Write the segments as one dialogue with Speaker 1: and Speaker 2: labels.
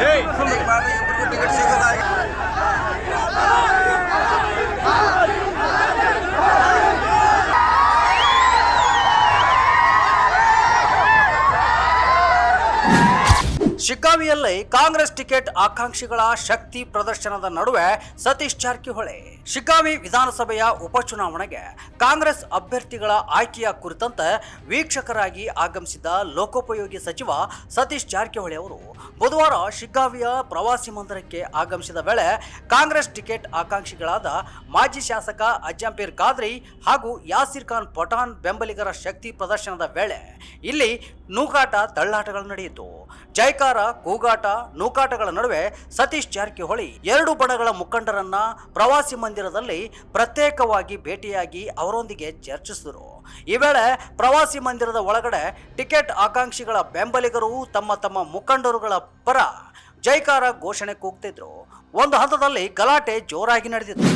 Speaker 1: ಇಬ್ಬರಿಗೂ ಟಿಕೆಟ್ ಸಿಗೋದಾಗಿ ಶಿಗ್ಗಾವಿಯಲ್ಲಿ ಕಾಂಗ್ರೆಸ್ ಟಿಕೆಟ್ ಆಕಾಂಕ್ಷಿಗಳ ಶಕ್ತಿ ಪ್ರದರ್ಶನದ ನಡುವೆ ಸತೀಶ್ ಜಾರಕಿಹೊಳಿ ಶಿಗ್ಗಾವಿ ವಿಧಾನಸಭೆಯ ಉಪಚುನಾವಣೆಗೆ ಕಾಂಗ್ರೆಸ್ ಅಭ್ಯರ್ಥಿಗಳ ಆಯ್ಕೆಯ ಕುರಿತಂತೆ ವೀಕ್ಷಕರಾಗಿ ಆಗಮಿಸಿದ ಲೋಕೋಪಯೋಗಿ ಸಚಿವ ಸತೀಶ್ ಜಾರಕಿಹೊಳಿ ಅವರು ಬುಧವಾರ ಶಿಗ್ಗಾವಿಯ ಪ್ರವಾಸಿ ಮಂದಿರಕ್ಕೆ ಆಗಮಿಸಿದ ವೇಳೆ ಕಾಂಗ್ರೆಸ್ ಟಿಕೆಟ್ ಆಕಾಂಕ್ಷಿಗಳಾದ ಮಾಜಿ ಶಾಸಕ ಅಜ್ಜಂಪೀರ್ ಖಾದ್ರಿ ಹಾಗೂ ಯಾಸಿರ್ ಖಾನ್ ಪಠಾಣ್ ಬೆಂಬಲಿಗರ ಶಕ್ತಿ ಪ್ರದರ್ಶನದ ವೇಳೆ ಇಲ್ಲಿ ನೂಕಾಟ ತಳ್ಳಾಟಗಳು ನಡೆಯಿತು. ಜೈಕಾರ ಕೂಗಾಟ, ನೂಕಾಟಗಳ ನಡುವೆ ಸತೀಶ್ ಜಾರಕಿಹೊಳಿ ಎರಡು ಬಣಗಳ ಮುಖಂಡರನ್ನ ಪ್ರವಾಸಿ ಮಂದಿರದಲ್ಲಿ ಪ್ರತ್ಯೇಕವಾಗಿ ಭೇಟಿಯಾಗಿ ಅವರೊಂದಿಗೆ ಚರ್ಚಿಸಿದರು. ಈ ವೇಳೆ ಪ್ರವಾಸಿ ಮಂದಿರದ ಒಳಗಡೆ ಟಿಕೆಟ್ ಆಕಾಂಕ್ಷಿಗಳ ಬೆಂಬಲಿಗರು ತಮ್ಮ ತಮ್ಮ ಮುಖಂಡರುಗಳ ಪರ ಜೈಕಾರ ಘೋಷಣೆ ಕೂಗ್ತಿದ್ರು. ಒಂದು ಹಂತದಲ್ಲಿ ಗಲಾಟೆ ಜೋರಾಗಿ ನಡೆದಿತ್ತು.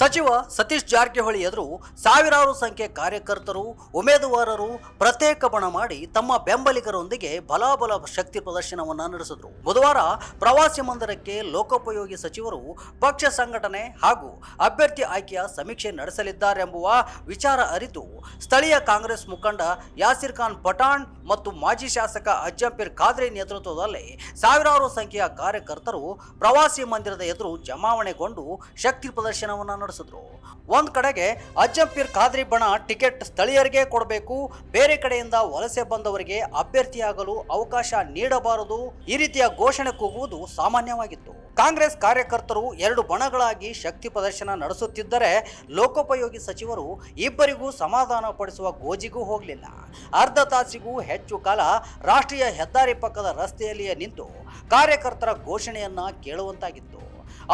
Speaker 1: ಸಚಿವ ಸತೀಶ್ ಜಾರಕಿಹೊಳಿ ಎದುರು ಸಾವಿರಾರು ಸಂಖ್ಯೆ ಕಾರ್ಯಕರ್ತರು, ಉಮೇದುವಾರರು ಪ್ರತ್ಯೇಕ ಬಣ ಮಾಡಿ ತಮ್ಮ ಬೆಂಬಲಿಗರೊಂದಿಗೆ ಬಲಾಬಲ ಶಕ್ತಿ ಪ್ರದರ್ಶನವನ್ನು ನಡೆಸಿದರು. ಬುಧವಾರ ಪ್ರವಾಸಿ ಮಂದಿರಕ್ಕೆ ಲೋಕೋಪಯೋಗಿ ಸಚಿವರು ಪಕ್ಷ ಸಂಘಟನೆ ಹಾಗೂ ಅಭ್ಯರ್ಥಿ ಆಯ್ಕೆಯ ಸಮೀಕ್ಷೆ ನಡೆಸಲಿದ್ದಾರೆಂಬುವ ವಿಚಾರ ಅರಿತು ಸ್ಥಳೀಯ ಕಾಂಗ್ರೆಸ್ ಮುಖಂಡ ಯಾಸಿರ್ ಖಾನ್ ಪಠಾಣ್ ಮತ್ತು ಮಾಜಿ ಶಾಸಕ ಅಜ್ಜಂಪಿರ್ ಖಾದ್ರಿ ನೇತೃತ್ವದಲ್ಲಿ ಸಾವಿರಾರು ಸಂಖ್ಯೆಯ ಕಾರ್ಯಕರ್ತರು ಪ್ರವಾಸಿ ಮಂದಿರದ ಎದುರು ಜಮಾವಣೆಗೊಂಡು ಶಕ್ತಿ ಪ್ರದರ್ಶನವನ್ನ ನಡೆಸಿದ್ರು ಒಂದ್ ಕಡೆಗೆ ಅಜ್ಜಂಪೀರ್ ಖಾದ್ರಿ ಬಣ ಟಿಕೆಟ್ ಸ್ಥಳೀಯರಿಗೆ ಕೊಡಬೇಕು, ಬೇರೆ ಕಡೆಯಿಂದ ವಲಸೆ ಬಂದವರಿಗೆ ಅಭ್ಯರ್ಥಿಯಾಗಲು ಅವಕಾಶ ನೀಡಬಾರದು, ಈ ರೀತಿಯ ಘೋಷಣೆ ಕೂಗುವುದು ಸಾಮಾನ್ಯವಾಗಿತ್ತು. ಕಾಂಗ್ರೆಸ್ ಕಾರ್ಯಕರ್ತರು ಎರಡು ಬಣಗಳಾಗಿ ಶಕ್ತಿ ಪ್ರದರ್ಶನ ನಡೆಸುತ್ತಿದ್ದರೆ ಲೋಕೋಪಯೋಗಿ ಸಚಿವರು ಇಬ್ಬರಿಗೂ ಸಮಾಧಾನ ಪಡಿಸುವ ಗೋಜಿಗೂ ಹೋಗಲಿಲ್ಲ. ಅರ್ಧ ತಾಸಿಗೂ ಹೆಚ್ಚು ಕಾಲ ರಾಷ್ಟ್ರೀಯ ಹೆದ್ದಾರಿ ಪಕ್ಕದ ರಸ್ತೆಯಲ್ಲಿಯೇ ನಿಂತು ಕಾರ್ಯಕರ್ತರ ಘೋಷಣೆಯನ್ನ ಕೇಳುವಂತಾಗಿತ್ತು.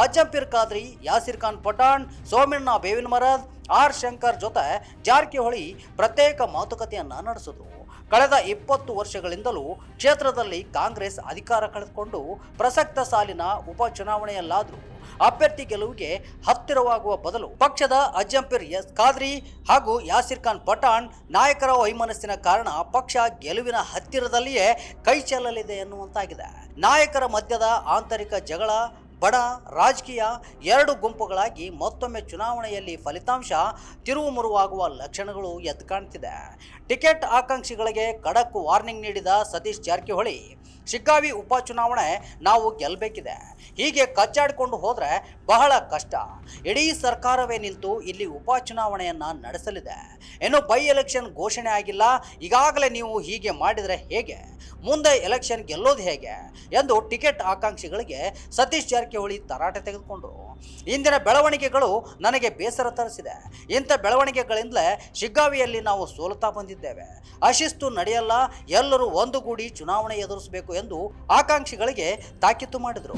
Speaker 1: ಅಜ್ಜಂಪೀರ್ ಖಾದ್ರಿ, ಯಾಸಿರ್ ಖಾನ್ ಪಠಾಣ್ ಸೋಮಣ್ಣ ಬೇವಿನ ಮರದ್, ಆರ್ ಶಂಕರ್ ಜೊತೆ ಜಾರಕಿಹೊಳಿ ಪ್ರತ್ಯೇಕ ಮಾತುಕತೆಯನ್ನ ನಡೆಸಿದ್ರು. ಕಳೆದ ಇಪ್ಪತ್ತು ವರ್ಷಗಳಿಂದಲೂ ಕ್ಷೇತ್ರದಲ್ಲಿ ಕಾಂಗ್ರೆಸ್ ಅಧಿಕಾರ ಕಳೆದುಕೊಂಡು ಪ್ರಸಕ್ತ ಸಾಲಿನ ಉಪಚುನಾವಣೆಯಲ್ಲಾದರೂ ಅಭ್ಯರ್ಥಿ ಗೆಲುವಿಗೆ ಹತ್ತಿರವಾಗುವ ಬದಲು ಪಕ್ಷದ ಅಜಂಪಿರ್ ಎಸ್ ಖಾದ್ರಿ ಹಾಗೂ ಯಾಸಿರ್ ಖಾನ್ ಪಠಾಣ್ ನಾಯಕರ ವೈಮನಸ್ಸಿನ ಕಾರಣ ಪಕ್ಷ ಗೆಲುವಿನ ಹತ್ತಿರದಲ್ಲಿಯೇ ಕೈ ಚೆಲ್ಲಲಿದೆ ಎನ್ನುವಂತಾಗಿದೆ. ನಾಯಕರ ಮಧ್ಯದ ಆಂತರಿಕ ಜಗಳ ಬಡ ರಾಜಕೀಯ ಎರಡು ಗುಂಪುಗಳಾಗಿ ಮತ್ತೊಮ್ಮೆ ಚುನಾವಣೆಯಲ್ಲಿ ಫಲಿತಾಂಶ ತಿರುವು ಮುರುವಾಗುವ ಲಕ್ಷಣಗಳು ಎದ್ದು ಕಾಣ್ತಿದೆ. ಟಿಕೆಟ್ ಆಕಾಂಕ್ಷಿಗಳಿಗೆ ಖಡಕ್ ವಾರ್ನಿಂಗ್ ನೀಡಿದ ಸತೀಶ್ ಜಾರಕಿಹೊಳಿ, ಶಿಗ್ಗಾವಿ ಉಪಚುನಾವಣೆ ನಾವು ಗೆಲ್ಲಬೇಕಿದೆ ಹೀಗೆ ಕಚ್ಚಾಡಿಕೊಂಡು ಹೋದರೆ ಬಹಳ ಕಷ್ಟ. ಇಡೀ ಸರ್ಕಾರವೇ ನಿಂತು ಇಲ್ಲಿ ಉಪಚುನಾವಣೆಯನ್ನು ನಡೆಸಲಿದೆ. ಇನ್ನು ಬೈ ಎಲೆಕ್ಷನ್ ಘೋಷಣೆ ಆಗಿಲ್ಲ. ಈಗಾಗಲೇ ನೀವು ಹೀಗೆ ಮಾಡಿದರೆ ಹೇಗೆ? ಮುಂದೆ ಎಲೆಕ್ಷನ್ ಗೆಲ್ಲೋದು ಹೇಗೆ? ಎಂದು ಟಿಕೆಟ್ ಆಕಾಂಕ್ಷಿಗಳಿಗೆ ಸತೀಶ್ ಜಾರಕಿಹೊಳಿ ತರಾಟೆ ತೆಗೆದುಕೊಂಡು ಇಂದಿನ ಬೆಳವಣಿಗೆಗಳು ನನಗೆ ಬೇಸರ ತರಿಸಿದೆ. ಇಂಥ ಬೆಳವಣಿಗೆಗಳಿಂದಲೇ ಶಿಗ್ಗಾವಿಯಲ್ಲಿ ನಾವು ಸೋಲುತ್ತಾ ಬಂದಿದ್ದೇವೆ. ಅಶಿಸ್ತು ನಡೆಯಲ್ಲ ಎಲ್ಲರೂ ಒಂದುಗೂಡಿ ಚುನಾವಣೆ ಎದುರಿಸಬೇಕು ಎಂದು ಆಕಾಂಕ್ಷಿಗಳಿಗೆ ತಾಕೀತು ಮಾಡಿದರು.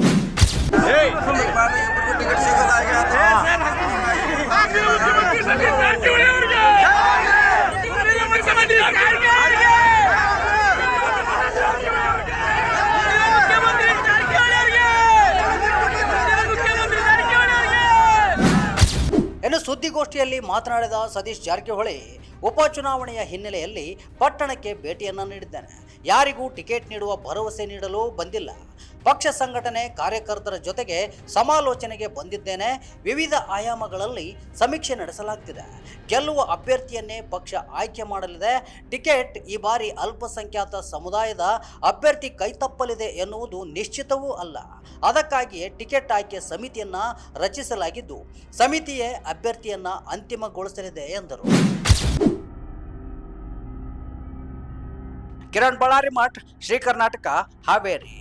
Speaker 1: ಸುದ್ದಿಗೋಷ್ಠಿಯಲ್ಲಿ ಮಾತನಾಡಿದ ಸತೀಶ್ ಜಾರಕಿಹೊಳಿ, ಉಪಚುನಾವಣೆಯ ಹಿನ್ನೆಲೆಯಲ್ಲಿ ಪಟ್ಟಣಕ್ಕೆ ಭೇಟಿಯನ್ನು ನೀಡಿದ್ದಾನೆ. ಯಾರಿಗೂ ಟಿಕೆಟ್ ನೀಡುವ ಭರವಸೆ ನೀಡಲು ಬಂದಿಲ್ಲ. ಪಕ್ಷ ಸಂಘಟನೆ ಕಾರ್ಯಕರ್ತರ ಜೊತೆಗೆ ಸಮಾಲೋಚನೆಗೆ ಬಂದಿದ್ದೇನೆ. ವಿವಿಧ ಆಯಾಮಗಳಲ್ಲಿ ಸಮೀಕ್ಷೆ ನಡೆಸಲಾಗ್ತಿದೆ. ಗೆಲ್ಲುವ ಅಭ್ಯರ್ಥಿಯನ್ನೇ ಪಕ್ಷ ಆಯ್ಕೆ ಮಾಡಲಿದೆ. ಟಿಕೆಟ್ ಈ ಬಾರಿ ಅಲ್ಪಸಂಖ್ಯಾತ ಸಮುದಾಯದ ಅಭ್ಯರ್ಥಿ ಕೈತಪ್ಪಲಿದೆ ಎನ್ನುವುದು ನಿಶ್ಚಿತವೂ ಅಲ್ಲ. ಅದಕ್ಕಾಗಿಯೇ ಟಿಕೆಟ್ ಆಯ್ಕೆ ಸಮಿತಿಯನ್ನ ರಚಿಸಲಾಗಿದ್ದು, ಸಮಿತಿಯೇ ಅಭ್ಯರ್ಥಿಯನ್ನ ಅಂತಿಮಗೊಳಿಸಲಿದೆ ಎಂದರು. ಕಿರಣ್ ಬಳ್ಳಾರಿ ಮಠ್, ಶ್ರೀ ಕರ್ನಾಟಕ ಹಾವೇರಿ.